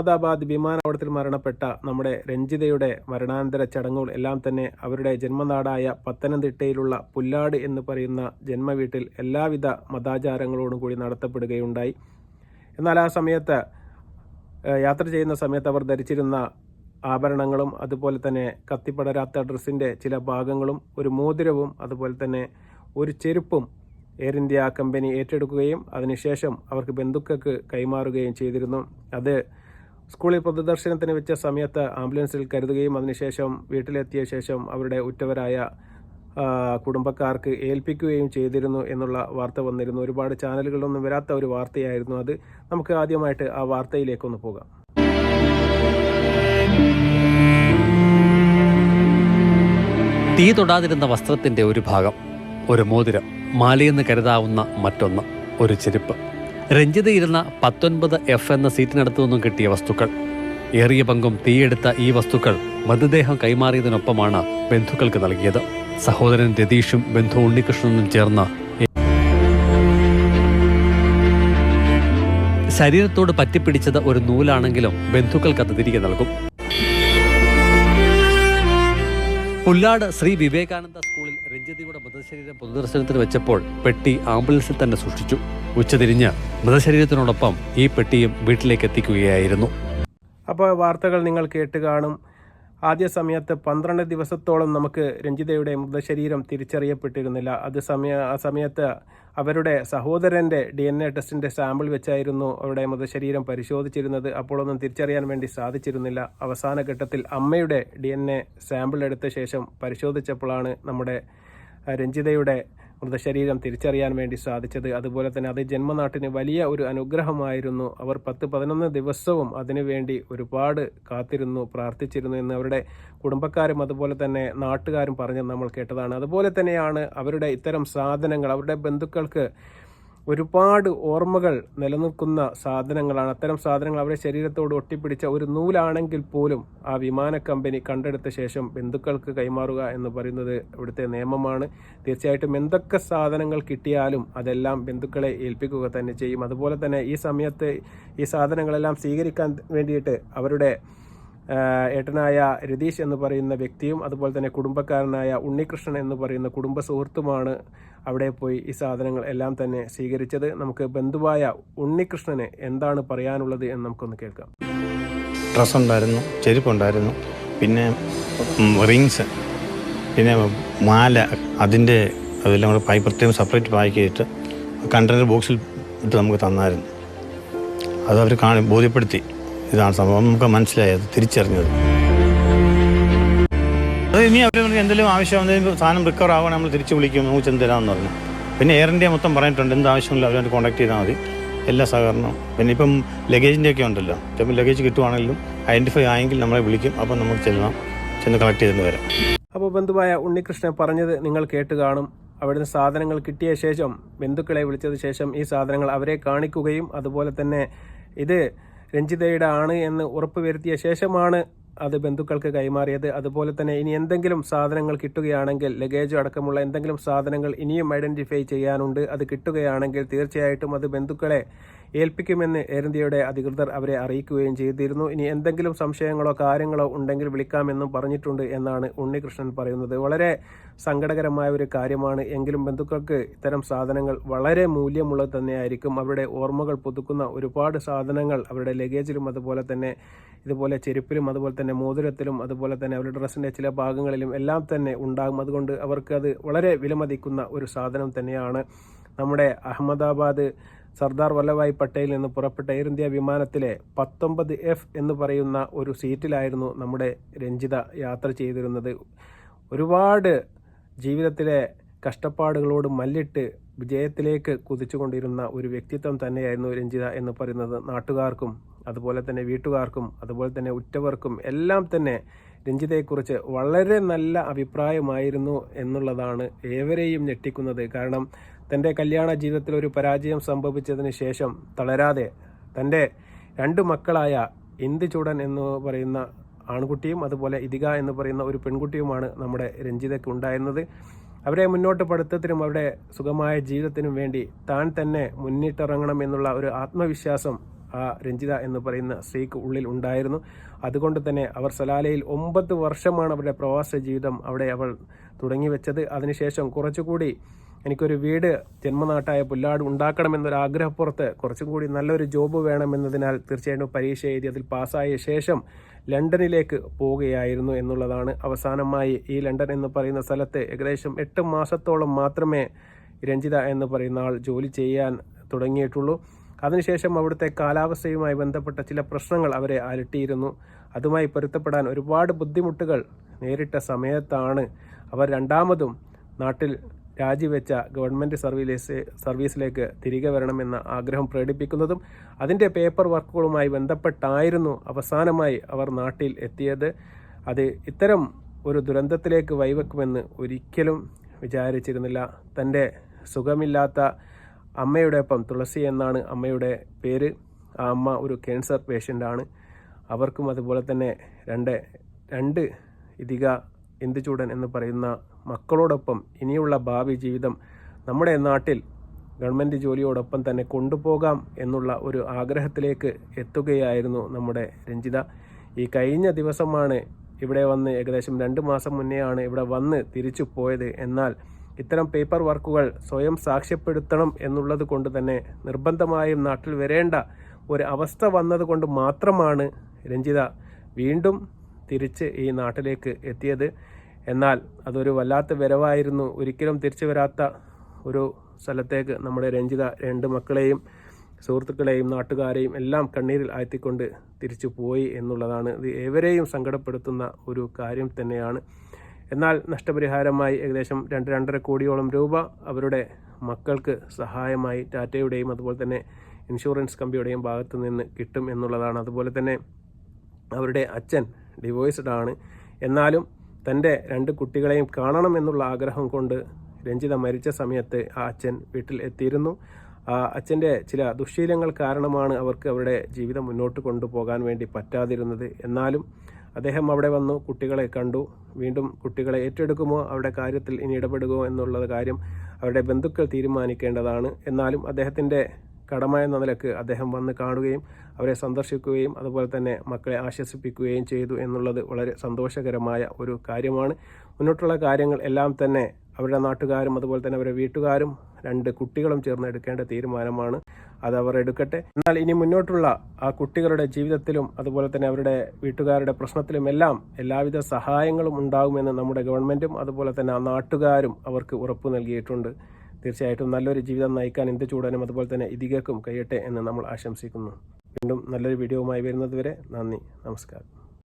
അഹമ്മദാബാദ് വിമാനാപകടത്തിൽ മരണപ്പെട്ട നമ്മുടെ രഞ്ജിതയുടെ മരണാനന്തര ചടങ്ങുകൾ എല്ലാം തന്നെ അവരുടെ ജന്മനാടായ പത്തനംതിട്ടയിലുള്ള പുല്ലാട് എന്ന് പറയുന്ന ജന്മവീട്ടിൽ എല്ലാവിധ മതാചാരങ്ങളോടും കൂടി നടത്തപ്പെടുകയുണ്ടായി. എന്നാൽ ആ സമയത്ത് യാത്ര ചെയ്യുന്ന സമയത്ത് അവർ ധരിച്ചിരുന്ന ആഭരണങ്ങളും അതുപോലെ തന്നെ കത്തിപ്പടരാത്ത ഡ്രസ്സിന്റെ ചില ഭാഗങ്ങളും ഒരു മോതിരവും അതുപോലെ തന്നെ ഒരു ചെരുപ്പും എയർ ഇന്ത്യ കമ്പനി ഏറ്റെടുക്കുകയും അതിനുശേഷം അവർക്ക് ബന്ധുക്കൾക്ക് കൈമാറുകയും ചെയ്തിരുന്നു. അത് സ്കൂളിൽ പൊതുദർശനത്തിന് വെച്ച സമയത്ത് ആംബുലൻസിൽ കരുതുകയും അതിനുശേഷം വീട്ടിലെത്തിയ ശേഷം അവരുടെ ഉറ്റവരായ കുടുംബക്കാർക്ക് ഏൽപ്പിക്കുകയും ചെയ്തിരുന്നു എന്നുള്ള വാർത്ത വന്നിരുന്നു. ഒരുപാട് ചാനലുകളിലൊന്നും വരാത്ത ഒരു വാർത്തയായിരുന്നു അത്. നമുക്ക് ആദ്യമായിട്ട് ആ വാർത്തയിലേക്കൊന്ന് പോകാം. തീ തൊടാതിരുന്ന വസ്ത്രത്തിന്റെ ഒരു ഭാഗം ഒരു മോതിരം മാലയെന്ന് കരുതാവുന്ന മറ്റൊന്ന് ഒരു ചെരുപ്പ്. രഞ്ജിതയിരുന്ന പത്തൊൻപത് എഫ് എന്ന സീറ്റിനടുത്തു നിന്നും കിട്ടിയ വസ്തുക്കൾ. ഏറിയ പങ്കും തീയെടുത്ത ഈ വസ്തുക്കൾ മൃതദേഹം കൈമാറിയതിനൊപ്പമാണ് ബന്ധുക്കൾക്ക് നൽകിയത്. സഹോദരൻ രതീഷും ബന്ധു ഉണ്ണികൃഷ്ണനും ചേർന്ന് ശരീരത്തോട് പറ്റിപ്പിടിച്ചത് ഒരു നൂലാണെങ്കിലും ബന്ധുക്കൾക്ക് അത് തിരികെ നൽകും. പുല്ലാട് ശ്രീ വിവേകാനന്ദ സ്കൂളിൽ രഞ്ജിതയുടെ മൃതശരീരം പൊതുദർശനത്തിന് വെച്ചപ്പോൾ പെട്ടി ആംബുലൻസിൽ തന്നെ സൂക്ഷിച്ചു. ഉച്ചതിരിഞ്ഞ് മൃതശരീരത്തിനോടൊപ്പം ഈ പെട്ടിയും വീട്ടിലേക്ക് എത്തിക്കുകയായിരുന്നു. അപ്പോൾ വാർത്തകൾ നിങ്ങൾ കേട്ട് കാണും. ആദ്യ സമയത്ത് പന്ത്രണ്ട് ദിവസത്തോളം നമുക്ക് രഞ്ജിതയുടെ മൃതശരീരം തിരിച്ചറിയപ്പെട്ടിരുന്നില്ല. അത് സമയ ആ സമയത്ത് അവരുടെ സഹോദരന്റെ ഡി എൻ എ ടെസ്റ്റിന്റെ സാമ്പിൾ വെച്ചായിരുന്നു അവരുടെ മൃതശരീരം പരിശോധിച്ചിരുന്നത്. അപ്പോഴൊന്നും തിരിച്ചറിയാൻ വേണ്ടി സാധിച്ചിരുന്നില്ല. അവസാന ഘട്ടത്തിൽ അമ്മയുടെ ഡി എൻ എ സാമ്പിൾ എടുത്ത ശേഷം പരിശോധിച്ചപ്പോഴാണ് നമ്മുടെ രഞ്ജിതയുടെ മൃതശരീരം തിരിച്ചറിയാൻ വേണ്ടി സാധിച്ചത്. അതുപോലെ തന്നെ അത് ജന്മനാട്ടിന് വലിയ ഒരു അനുഗ്രഹമായിരുന്നു. അവർ പത്ത് പതിനൊന്ന് ദിവസവും അതിനുവേണ്ടി ഒരുപാട് കാത്തിരുന്നു പ്രാർത്ഥിച്ചിരുന്നു എന്ന് അവരുടെ കുടുംബക്കാരും അതുപോലെ തന്നെ നാട്ടുകാരും പറഞ്ഞ് നമ്മൾ കേട്ടതാണ്. അതുപോലെ തന്നെയാണ് അവരുടെ ഇത്തരം സാധനങ്ങൾ അവരുടെ ബന്ധുക്കൾക്ക് ഒരുപാട് ഓർമ്മകൾ നിലനിൽക്കുന്ന സാധനങ്ങളാണ്. അത്തരം സാധനങ്ങൾ അവരുടെ ശരീരത്തോട് ഒട്ടിപ്പിടിച്ച ഒരു നൂലാണെങ്കിൽ പോലും ആ വിമാന കമ്പനി കണ്ടെടുത്ത ശേഷം ബന്ധുക്കൾക്ക് കൈമാറുക എന്ന് പറയുന്നത് ഇവിടുത്തെ നിയമമാണ്. തീർച്ചയായിട്ടും എന്തൊക്കെ സാധനങ്ങൾ കിട്ടിയാലും അതെല്ലാം ബന്ധുക്കളെ ഏൽപ്പിക്കുക തന്നെ ചെയ്യും. അതുപോലെ തന്നെ ഈ സമയത്ത് ഈ സാധനങ്ങളെല്ലാം സ്വീകരിക്കാൻ വേണ്ടിയിട്ട് അവരുടെ ഏട്ടനായ രതീഷ് എന്ന് പറയുന്ന വ്യക്തിയും അതുപോലെ തന്നെ കുടുംബക്കാരനായ ഉണ്ണികൃഷ്ണൻ എന്ന് പറയുന്ന കുടുംബ സുഹൃത്തുമാണ് അവിടെ പോയി ഈ സാധനങ്ങൾ എല്ലാം തന്നെ സ്വീകരിച്ചത്. നമുക്ക് ബന്ധുവായ ഉണ്ണികൃഷ്ണന് എന്താണ് പറയാനുള്ളത് എന്ന് നമുക്കൊന്ന് കേൾക്കാം. ഡ്രസ് ഉണ്ടായിരുന്നു ചെരുപ്പുണ്ടായിരുന്നു പിന്നെ റിങ്സ് പിന്നെ മാല അതിന്റെ അതെല്ലാം കൂടെ പായി പ്രത്യേകം സെപ്പറേറ്റ് പാക്ക് ചെയ്തിട്ട് കണ്ടെയ്നർ ബോക്സിൽ ഇട്ട് നമുക്ക് തന്നായിരുന്നു. അത് അവർ കാണി ബോധ്യപ്പെടുത്തി. ഇതാണ് സംഭവം. നമുക്ക് മനസ്സിലായത് തിരിച്ചറിഞ്ഞത്. അത് ഇനി അവർ എന്തെങ്കിലും ആവശ്യം എന്തെങ്കിലും സാധനം റിക്കവർ ആവുകയാണെങ്കിൽ നമ്മൾ തിരിച്ച് വിളിക്കും നമുക്ക് ചെന്ന് തരാമെന്ന് പറഞ്ഞു. പിന്നെ എയർ ഇന്ത്യ മൊത്തം പറഞ്ഞിട്ടുണ്ട് എന്ത് ആവശ്യമില്ല അവരെ കോൺടാക്ട് ചെയ്താൽ മതി. എല്ലാ സഹകരണവും. പിന്നെ ഇപ്പം ലഗേജിന്റെ ഒക്കെ ഉണ്ടല്ലോ. ചിലപ്പോൾ ലഗേജ് കിട്ടുവാണെങ്കിലും ഐഡന്റിഫൈ ആയെങ്കിൽ നമ്മളെ വിളിക്കും. അപ്പം നമുക്ക് ചെല്ലണം ചെന്ന് കളക്ട് ചെയ്തിട്ട് വരാം. അപ്പോൾ ബന്ധുവായ ഉണ്ണികൃഷ്ണൻ പറഞ്ഞത് നിങ്ങൾ കേട്ട് കാണും. അവിടുന്ന് സാധനങ്ങൾ കിട്ടിയ ശേഷം ബന്ധുക്കളെ വിളിച്ചത് ശേഷം ഈ സാധനങ്ങൾ അവരെ കാണിക്കുകയും അതുപോലെ തന്നെ ഇത് രഞ്ജിതയുടെ ആണ് എന്ന് ഉറപ്പുവരുത്തിയ ശേഷമാണ് അത് ബന്ധുക്കൾക്ക് കൈമാറിയത്. അതുപോലെ തന്നെ ഇനി എന്തെങ്കിലും സാധനങ്ങൾ കിട്ടുകയാണെങ്കിൽ ലഗേജ് അടക്കമുള്ള എന്തെങ്കിലും സാധനങ്ങൾ ഇനിയും ഐഡന്റിഫൈ ചെയ്യാനുണ്ട്. അത് കിട്ടുകയാണെങ്കിൽ തീർച്ചയായിട്ടും അത് ബന്ധുക്കളെ ഏൽപ്പിക്കുമെന്ന് എയർ ഇന്ത്യയുടെ അധികൃതർ അവരെ അറിയിക്കുകയും ചെയ്തിരുന്നു. ഇനി എന്തെങ്കിലും സംശയങ്ങളോ കാര്യങ്ങളോ ഉണ്ടെങ്കിൽ വിളിക്കാമെന്നും പറഞ്ഞിട്ടുണ്ട് എന്നാണ് ഉണ്ണികൃഷ്ണൻ പറയുന്നത്. വളരെ സങ്കടകരമായ ഒരു കാര്യമാണ്. എങ്കിലും ബന്ധുക്കൾക്ക് ഇത്തരം സാധനങ്ങൾ വളരെ മൂല്യമുള്ളത് തന്നെയായിരിക്കും. അവരുടെ ഓർമ്മകൾ പുതുക്കുന്ന ഒരുപാട് സാധനങ്ങൾ അവരുടെ ലഗേജിലും അതുപോലെ തന്നെ ഇതുപോലെ ചെരുപ്പിലും അതുപോലെ തന്നെ മോതിരത്തിലും അതുപോലെ തന്നെ അവരുടെ ഡ്രസ്സിന്റെ ചില ഭാഗങ്ങളിലും എല്ലാം തന്നെ ഉണ്ടാകും. അതുകൊണ്ട് അവർക്ക് അത് വളരെ വിലമതിക്കുന്ന ഒരു സാധനം തന്നെയാണ്. നമ്മുടെ അഹമ്മദാബാദ് സർദാർ വല്ലഭായ് പട്ടേൽ നിന്ന് പുറപ്പെട്ട എയർ ഇന്ത്യ വിമാനത്തിലെ പത്തൊമ്പത് എഫ് എന്ന് പറയുന്ന ഒരു സീറ്റിലായിരുന്നു നമ്മുടെ രഞ്ജിത യാത്ര ചെയ്തിരുന്നത്. ഒരുപാട് ജീവിതത്തിലെ കഷ്ടപ്പാടുകളോട് മല്ലിട്ട് വിജയത്തിലേക്ക് കുതിച്ചുകൊണ്ടിരുന്ന ഒരു വ്യക്തിത്വം തന്നെയായിരുന്നു രഞ്ജിത എന്ന് പറയുന്നത്. നാട്ടുകാർക്കും അതുപോലെ തന്നെ വീട്ടുകാർക്കും അതുപോലെ തന്നെ ഉറ്റവർക്കും എല്ലാം തന്നെ രഞ്ജിതയെക്കുറിച്ച് വളരെ നല്ല അഭിപ്രായമായിരുന്നു എന്നുള്ളതാണ് ഏവരെയും ഞെട്ടിക്കുന്നത്. കാരണം തന്റെ കല്യാണ ജീവിതത്തിൽ ഒരു പരാജയം സംഭവിച്ചതിന് ശേഷം തളരാതെ തന്റെ രണ്ട് മക്കളായ ഇന്ദുചൂടൻ എന്ന് പറയുന്ന ആൺകുട്ടിയും അതുപോലെ ഇതിക എന്ന് പറയുന്ന ഒരു പെൺകുട്ടിയുമാണ് നമ്മുടെ രഞ്ജിതയ്ക്ക് ഉണ്ടായിരുന്നത്. അവരെ മുന്നോട്ട് പഠിത്തത്തിനും അവരുടെ സുഖമായ ജീവിതത്തിനും വേണ്ടി താൻ തന്നെ മുന്നിട്ടിറങ്ങണം എന്നുള്ള ഒരു ആത്മവിശ്വാസം ആ രഞ്ജിത എന്ന് പറയുന്ന സ്ത്രീക്ക് ഉള്ളിൽ ഉണ്ടായിരുന്നു. അതുകൊണ്ട് തന്നെ അവർ സലാലയിൽ ഒമ്പത് വർഷമാണ് അവരുടെ പ്രവാസ ജീവിതം അവിടെ അവൾ തുടങ്ങി വെച്ചത് അതിനുശേഷം കുറച്ചുകൂടി എനിക്കൊരു വീട് ജന്മനാട്ടായ പുല്ലാട് ഉണ്ടാക്കണമെന്നൊരു ആഗ്രഹപ്പുറത്ത് കുറച്ചും കൂടി നല്ലൊരു ജോബ് വേണമെന്നതിനാൽ തീർച്ചയായിട്ടും പരീക്ഷ എഴുതി അതിൽ പാസ്സായ ശേഷം ലണ്ടനിലേക്ക് പോവുകയായിരുന്നു എന്നുള്ളതാണ് അവസാനമായി ഈ ലണ്ടൻ എന്ന് പറയുന്ന സ്ഥലത്ത് ഏകദേശം എട്ട് മാസത്തോളം മാത്രമേ രഞ്ജിത എന്ന് പറയുന്ന ആൾ ജോലി ചെയ്യാൻ തുടങ്ങിയിട്ടുള്ളൂ. അതിനുശേഷം അവിടുത്തെ കാലാവസ്ഥയുമായി ബന്ധപ്പെട്ട ചില പ്രശ്നങ്ങൾ അവരെ അലട്ടിയിരുന്നു. അതുമായി പൊരുത്തപ്പെടാൻ ഒരുപാട് ബുദ്ധിമുട്ടുകൾ നേരിട്ട സമയത്താണ് അവർ രണ്ടാമതും നാട്ടിൽ രാജിവെച്ച ഗവൺമെന്റ് സർവീസ് സർവീസിലേക്ക് തിരികെ വരണമെന്ന ആഗ്രഹം പ്രകടിപ്പിക്കുന്നതും അതിന്റെ പേപ്പർ വർക്കുകളുമായി ബന്ധപ്പെട്ടായിരുന്നു അവസാനമായി അവർ നാട്ടിൽ എത്തിയത്. അത് ഇത്തരം ഒരു ദുരന്തത്തിലേക്ക് വൈവെക്കുമെന്ന് ഒരിക്കലും വിചാരിച്ചിരുന്നില്ല. തന്റെ സുഖമില്ലാത്ത അമ്മയുടെ ഒപ്പം തുളസി എന്നാണ് അമ്മയുടെ പേര്. ആ അമ്മ ഒരു ക്യാൻസർ പേഷ്യന്റാണ് അവർക്കും അതുപോലെ തന്നെ രണ്ട് രണ്ട് ഇതിക ഇന്ദുചൂടൻ എന്ന് പറയുന്ന മക്കളോടൊപ്പം ഇനിയുള്ള ഭാവി ജീവിതം നമ്മുടെ നാട്ടിൽ ഗവൺമെന്റ് ജോലിയോടൊപ്പം തന്നെ കൊണ്ടുപോകാം എന്നുള്ള ഒരു ആഗ്രഹത്തിലേക്ക് എത്തുകയായിരുന്നു നമ്മുടെ രഞ്ജിത. ഈ കഴിഞ്ഞ ദിവസമാണ് ഇവിടെ വന്ന് ഏകദേശം രണ്ട് മാസം മുന്നെയാണ് ഇവിടെ വന്ന് തിരിച്ചു പോയത്. എന്നാൽ ഇത്തരം പേപ്പർ വർക്കുകൾ സ്വയം സാക്ഷ്യപ്പെടുത്തണം എന്നുള്ളത് കൊണ്ട് തന്നെ നിർബന്ധമായും നാട്ടിൽ വരേണ്ട ഒരു അവസ്ഥ വന്നതുകൊണ്ട് മാത്രമാണ് രഞ്ജിത വീണ്ടും തിരിച്ച് ഈ നാട്ടിലേക്ക് എത്തിയത്. എന്നാൽ അതൊരു വല്ലാത്ത വരവായിരുന്നു. ഒരിക്കലും തിരിച്ചു വരാത്ത ഒരു സ്ഥലത്തേക്ക് നമ്മുടെ രഞ്ജിത രണ്ട് മക്കളെയും സുഹൃത്തുക്കളെയും നാട്ടുകാരെയും എല്ലാം കണ്ണീരിൽ ആഴ്ത്തിക്കൊണ്ട് തിരിച്ചു പോയി എന്നുള്ളതാണ്. ഇത് ഏവരെയും സങ്കടപ്പെടുത്തുന്ന ഒരു കാര്യം തന്നെയാണ്. എന്നാൽ നഷ്ടപരിഹാരമായി ഏകദേശം രണ്ട് രണ്ടര കോടിയോളം രൂപ അവരുടെ മക്കൾക്ക് സഹായമായി ടാറ്റയുടെയും അതുപോലെ തന്നെ ഇൻഷുറൻസ് കമ്പനിയുടെയും ഭാഗത്തു നിന്ന് കിട്ടും എന്നുള്ളതാണ്. അതുപോലെ തന്നെ അവരുടെ അച്ഛൻ ഡിവോഴ്സ്ഡ് ആണ്. എന്നാലും തന്റെ രണ്ട് കുട്ടികളെയും കാണണം എന്നുള്ള ആഗ്രഹം കൊണ്ട് രഞ്ജിത മരിച്ച സമയത്ത് ആ അച്ഛൻ വീട്ടിൽ എത്തിയിരുന്നു. ആ അച്ഛന്റെ ചില ദുശ്ശീലങ്ങൾ കാരണമാണ് അവർക്ക് അവരുടെ ജീവിതം മുന്നോട്ട് കൊണ്ടുപോകാൻ വേണ്ടി പറ്റാതിരുന്നത്. എന്നാലും അദ്ദേഹം അവിടെ വന്നു കുട്ടികളെ കണ്ടു. വീണ്ടും കുട്ടികളെ ഏറ്റെടുക്കുമോ അവരുടെ കാര്യത്തിൽ ഇനി ഇടപെടുകയോ എന്നുള്ളത് കാര്യം അവരുടെ ബന്ധുക്കൾ തീരുമാനിക്കേണ്ടതാണ്. എന്നാലും അദ്ദേഹത്തിന്റെ കടമ എന്ന നിലയ്ക്ക് അദ്ദേഹം വന്ന് കാണുകയും അവരെ സന്ദർശിക്കുകയും അതുപോലെ തന്നെ മക്കളെ ആശ്വസിപ്പിക്കുകയും ചെയ്തു എന്നുള്ളത് വളരെ സന്തോഷകരമായ ഒരു കാര്യമാണ്. മുന്നോട്ടുള്ള കാര്യങ്ങൾ എല്ലാം തന്നെ അവരുടെ നാട്ടുകാരും അതുപോലെ തന്നെ അവരുടെ വീട്ടുകാരും രണ്ട് കുട്ടികളും ചേർന്ന് എടുക്കേണ്ട തീരുമാനമാണ്. അത് അവർ എടുക്കട്ടെ. എന്നാൽ ഇനി മുന്നോട്ടുള്ള ആ കുട്ടികളുടെ ജീവിതത്തിലും അതുപോലെ തന്നെ അവരുടെ വീട്ടുകാരുടെ പ്രശ്നത്തിലും എല്ലാം എല്ലാവിധ സഹായങ്ങളും ഉണ്ടാകുമെന്ന് നമ്മുടെ ഗവൺമെന്റും അതുപോലെ തന്നെ ആ നാട്ടുകാരും അവർക്ക് ഉറപ്പ് നൽകിയിട്ടുണ്ട്. തീർച്ചയായിട്ടും നല്ലൊരു ജീവിതം നയിക്കാൻ എന്ത് ചൂടാനും അതുപോലെ തന്നെ ഇതികേക്കും കഴിയട്ടെ എന്ന് നമ്മൾ ആശംസിക്കുന്നു. വീണ്ടും നല്ലൊരു വീഡിയോവുമായി വരുന്നത് വരെ നന്ദി. നമസ്കാരം.